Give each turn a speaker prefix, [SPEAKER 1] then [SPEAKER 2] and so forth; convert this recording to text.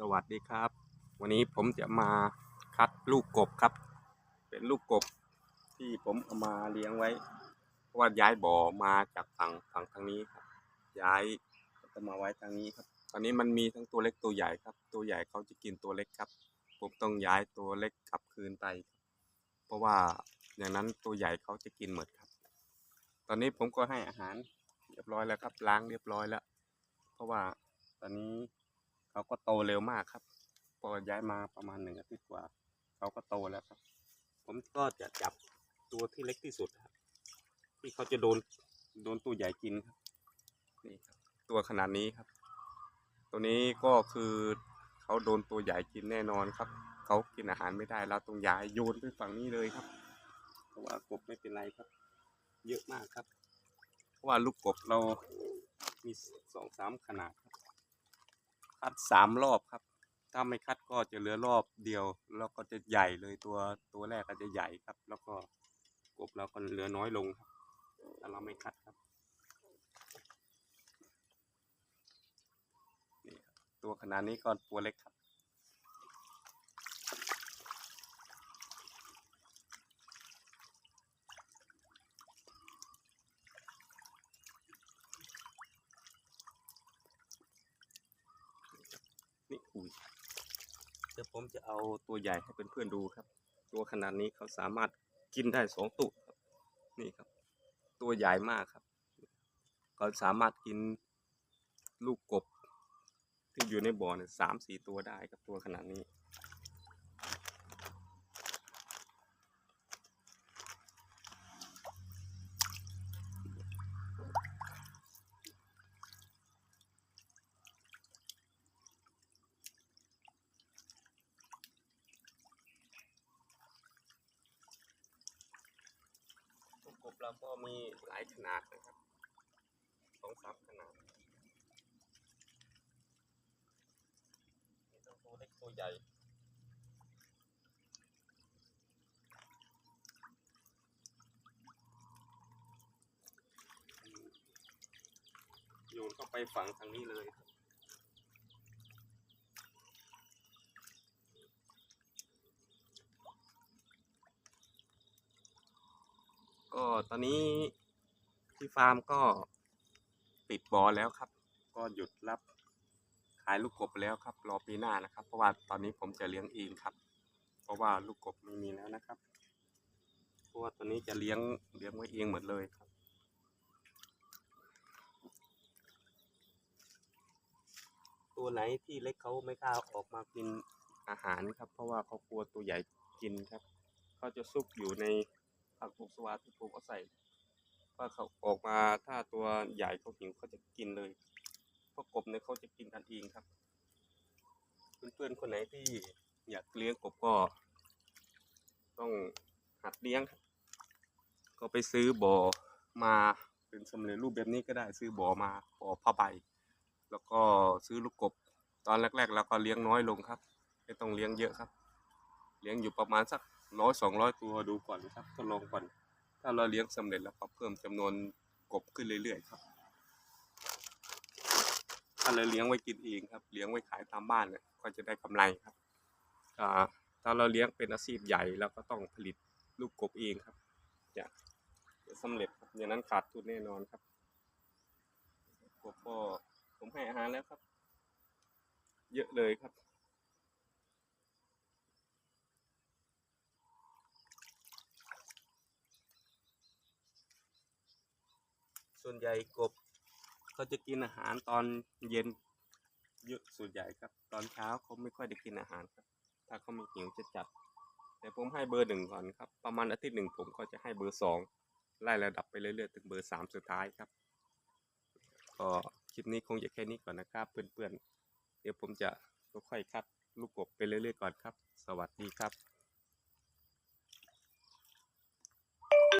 [SPEAKER 1] สวัสดีครับ วันนี้ผมจะมาคัดลูกกบครับ เป็นลูกกบที่ผมเอามาเลี้ยงไว้เพราะว่าย้ายบ่อมาจากฝั่งฝั่งทางนี้ครับ ย้ายจะมาไว้ทางนี้ครับ ตอนนี้มันมีทั้งตัวเล็กตัวใหญ่ครับ ตัวใหญ่เขาจะกินตัวเล็กครับ ผมต้องย้ายตัวเล็กกลับคืนไป เพราะว่าอย่างนั้นตัวใหญ่เขาจะกินหมดครับ ตอนนี้ผมก็ให้อาหารเรียบร้อยแล้วครับล้างเรียบร้อยแล้ว เพราะว่าตอนนี้ เขาก็โตเร็วมากครับพอย้ายมาประมาณหนึ่งอาทิตย์กว่า เขาก็โตแล้วครับ ผมก็จะจับตัวที่เล็กที่สุดครับ ที่เขาจะโดนโดนตัวใหญ่กินครับนี่ครับ ตัวขนาดนี้ครับ ตัวนี้ก็คือเขาโดนตัวใหญ่กินแน่นอนครับ เขากินอาหารไม่ได้เราต้องย้ายโยนไปฝั่งนี้เลยครับ เพราะว่ากบไม่เป็นไรครับ เยอะมากครับ เพราะว่าลูกกบเรามีสองสามขนาดครับ คัดสามรอบครับ ถ้าไม่คัดก็จะเหลือรอบเดียว แล้วก็จะใหญ่เลยตัวตัวแรกก็จะใหญ่ครับ แล้วก็กบเราก็เหลือน้อยลงครับถ้าเราไม่คัดครับนี่ครับ ตัวขนาดนี้ก็ตัวเล็กครับ นี่อุ้ยเดี๋ ยวผมจะเอาตัวใหญ่ให้เพื่อนๆดูครับ ตัวขนาดนี้เขาสามารถกินได้สองตุครับ นี่ครับ ตัวใหญ่มากครับเขาสามารถกินลูกกบที่อยู่ในบ่อเนี่ยสามสี่ตัวได้ครับตัวขนาดนี้ ลูกกบเราก็มีหลายขนาดนะครับสองสามขนาดมีทั้งตัวเล็กตัวใหญ่โยนเข้าไปฝังทางนี้เลยครับ ก็ ตอนนี้ที่ฟาร์มก็ปิดบ่อแล้วครับ ก็หยุดรับขายลูกกบแล้วครับ รอปีหน้านะครับ เพราะว่าตอนนี้ผมจะเลี้ยงเองครับ เพราะว่าลูกกบไม่มีแล้วนะครับเพราะว่าตอนนี้จะเลี้ยงเลี้ยงไว้เองหมดเลยครับตัวไหนที่เล็กเขาไม่กล้าออกมากินอาหารครับ เพราะว่าเขากลัวตัวใหญ่กินครับเขาจะซุกอยู่ใน ผักตบสวาที่ผมเอาใส่ว่าเขาออกมาถ้าตัวใหญ่เขาหิวเขาจะกินเลยพราะกบเนี่ยเขาจะกินกันเองครับ เพื่อนๆคนไหนที่อยากเลี้ยงกบก็ ต้องหัดเลี้ยง ก็ไปซื้อบ่อมาเป็นสำเร็จรูปแบบนี้ก็ได้ซื้อบ่อมาบ่อผ้าใบ แล้วก็ซื้อลูกกบ ตอนแรกๆเราก็เลี้ยงน้อยลงครับ ไม่ต้องเลี้ยงเยอะครับ เลี้ยงอยู่ประมาณสัก ร้อยสองร้อยตัวดูก่อนครับทดลองก่อน ถ้าเราเลี้ยงสำเร็จแล้วก็เพิ่มจำนวนกบขึ้นเรื่อยๆครับ ถ้าเราเลี้ยงไว้กินเองครับ เลี้ยงไว้ขายตามบ้านเนี่ยก็จะได้กำไรครับถ้าเราเลี้ยงเป็นอาชีพใหญ่เราก็ต้องผลิตลูกกบเองครับจะจะสำเร็จครับอย่างนั้นขาดทุนแน่นอนครับกบก็ผมให้อาหารแล้วครับ เยอะเลยครับ ส่วนใหญ่กบเขาจะกินอาหารตอนเย็นเยอะส่วนใหญ่ครับ ตอนเช้าเขาไม่ค่อยได้กินอาหารครับ ถ้าเขามีหิวจะจัด แต่ผมให้เบอร์หนึ่งก่อนครับ ประมาณอาทิตย์หนึ่งผมก็จะให้เบอร์สองไล่ระดับไปเรื่อยๆถึงเบอร์สามสุดท้ายครับ ก็คลิปนี้คงจะแค่นี้ก่อนนะครับ เพื่อนๆ เดี๋ยวผมจะค่อยๆคัดลูกกบไปเรื่อยๆก่อนครับ สวัสดีครับ